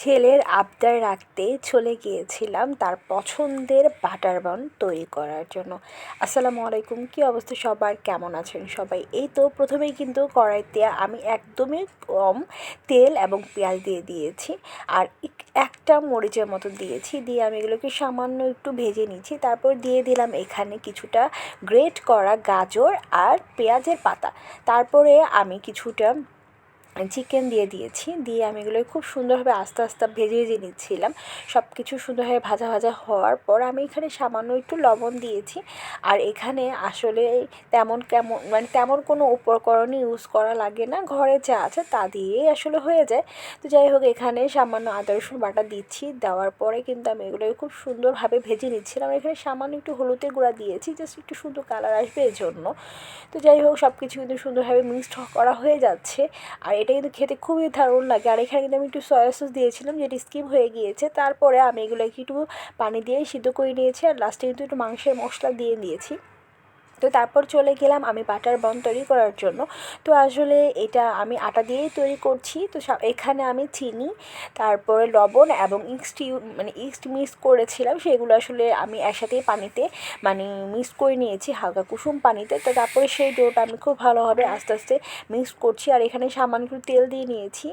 ছেলের আবদার রাখতে চলে গিয়েছিলাম তার পছন্দের বাটার বান তৈরি করার জন্য। আসসালামু আলাইকুম, কী অবস্থা সবার? কেমন আছেন সবাই? এই তো প্রথমেই কিন্তু কড়াইতে আমি একদমই কম তেল এবং পেঁয়াজ দিয়ে দিয়েছি আর এক- একটা মরিচের মতো দিয়েছি। দিয়ে আমি এগুলোকে সামান্য একটু ভেজে নিচ্ছি। তারপর দিয়ে দিলাম এখানে কিছুটা গ্রেট করা গাজর আর পেঁয়াজের পাতা। তারপরে আমি কিছুটা চিকেন দিয়ে দিয়েছি। দিয়ে আমি এগুলো খুব সুন্দরভাবে আস্তে আস্তে ভেজে ভেজে নিচ্ছিলাম। সব কিছু সুন্দরভাবে ভাজা ভাজা হওয়ার পর আমি এখানে সামান্য একটু লবণ দিয়েছি। আর এখানে আসলে তেমন কেমন মানে তেমন কোনো উপকরণই ইউজ করা লাগে না। ঘরে যা আছে তা দিয়েই আসলে হয়ে যায়। তো যাই হোক, এখানে সামান্য আদা, রসুন বাটা দিচ্ছি। দেওয়ার পরে কিন্তু আমি এগুলো খুব সুন্দরভাবে ভেজে নিচ্ছিলাম। এখানে সামান্য একটু হলুদের গুঁড়া দিয়েছি জাস্ট একটু সুন্দর কালার আসবে এই জন্য তো যাই হোক সব কিছু কিন্তু সুন্দরভাবে মিক্সড করা হয়ে যাচ্ছে। আর এটা কিন্তু খেতে খুবই দারুণ লাগে। আর এখানে কিন্তু আমি একটু সয়া সস দিয়েছিলাম যেটি স্কিপ হয়ে গিয়েছে। তারপরে আমি এগুলো একটু পানি দিয়ে সিদ্ধ করে নিয়েছি। আর লাস্টে কিন্তু একটু মাংসের মশলা দিয়ে দিয়েছি। তো তারপর চলে গেলাম আমি বাটার বন তৈরি করার জন্য। তো আসলে এটা আমি আটা দিয়েই তৈরি করছি। তো এখানে আমি চিনি, তারপরে লবণ এবং ইস্ট মানে ইস্ট মিক্স করেছিলাম। সেগুলো আসলে আমি একসাথেই পানিতে মানে মিক্স করে নিয়েছি, হালকা কুসুম পানিতে। তো তারপরে সেই ডোটা আমি খুব ভালোভাবে আস্তে আস্তে মিক্স করছি। আর এখানে সামান্য তেল দিয়ে নিয়েছি।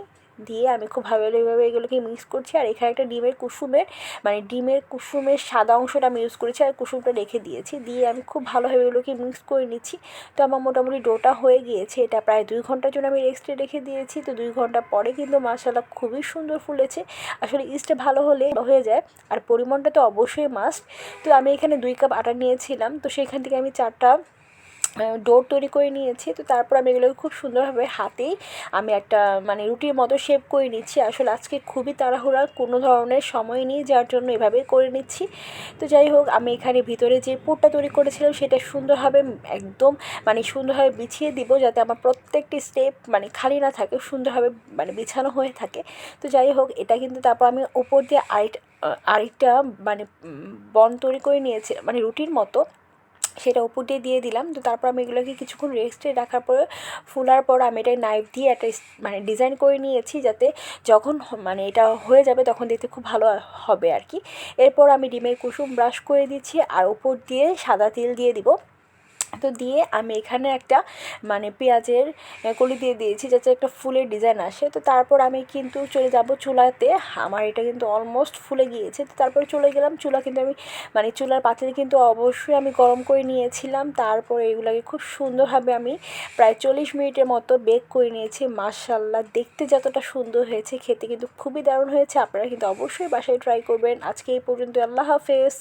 দিয়ে আমি খুব ভালো ভালোভাবে এগুলোকে মিক্স করছি। আর এখানে একটা ডিমের কুসুমের মানে ডিমের কুসুমের সাদা অংশটা আমি ইউজ করেছি আর কুসুমটা রেখে দিয়েছি। দিয়ে আমি খুব ভালোভাবে এগুলোকে মিক্স করে নিচ্ছি। তো আমার মোটামুটি ডোটা হয়ে গিয়েছে। এটা প্রায় দুই ঘণ্টার জন্য আমি রেস্টে রেখে দিয়েছি। তো দুই ঘণ্টা পরে কিন্তু মশলা খুবই সুন্দর ফুলেছে। আসলে ইস্টে ভালো হলে হয়ে যায়। আর পরিমাণটা তো অবশ্যই মাস্ট তো আমি এখানে দুই কাপ আটা নিয়েছিলাম। তো সেখান থেকে আমি চারটা ডোর তৈরি করে নিয়েছি। তো তারপর আমি এগুলোকে খুব সুন্দরভাবে হাতেই আমি একটা মানে রুটির মতো শেপ করে নিচ্ছি। আসলে আজকে খুবই তাড়াহুড়া, কোনো ধরনের সময় নেই যার জন্য এভাবেই করে নিচ্ছি। তো যাই হোক, আমি এখানে ভিতরে যে পুরটা তৈরি করেছিলাম সেটা সুন্দরভাবে একদম মানে সুন্দরভাবে বিছিয়ে দিব যাতে আমার প্রত্যেকটি স্টেপ মানে খালি না থাকে, সুন্দরভাবে মানে বিছানো হয়ে থাকে। তো যাই হোক, এটা কিন্তু তারপর আমি উপর দিয়ে আরেকটা আরেকটা মানে বন তৈরি করে নিয়েছি মানে রুটির মতো। সেটা উপর দিয়ে দিয়ে দিলাম। তো তারপর আমি এগুলোকে কিছুক্ষণ রেস্টে রাখার পরে ফুলার পর আমি এটা নাইফ দিয়ে একটা মানে ডিজাইন করে নিয়েছি যাতে যখন মানে এটা হয়ে যাবে তখন দেখতে খুব ভালো হবে আর কি। এরপর আমি ডিমের কুসুম ব্রাশ করে দিচ্ছি আর উপর দিয়ে সাদা তেল দিয়ে দিব। তো দিয়ে আমি এখানে একটা মানে পেঁয়াজের কলি দিয়ে দিয়েছি যাতে একটা ফুলের ডিজাইন আসে। তো তারপর আমি কিন্তু চলে যাব চুলাতে। আমার এটা কিন্তু অলমোস্ট ফুলে গিয়েছে। তো তারপরে চলে গেলাম। চুলা কিন্তু আমি মানে চুলার পাতিল কিন্তু অবশ্যই আমি গরম করে নিয়েছিলাম। তারপর এগুলোকে খুব সুন্দরভাবে আমি প্রায় চল্লিশ মিনিটের মতো বেক করে নিয়েছি। মার্শাল্লাহ দেখতে যতটা সুন্দর হয়েছে, খেতে কিন্তু খুবই দারুণ হয়েছে। আপনারা কিন্তু অবশ্যই বাসায় ট্রাই করবেন। আজকে এই পর্যন্ত আল্লাহ হাফেজ।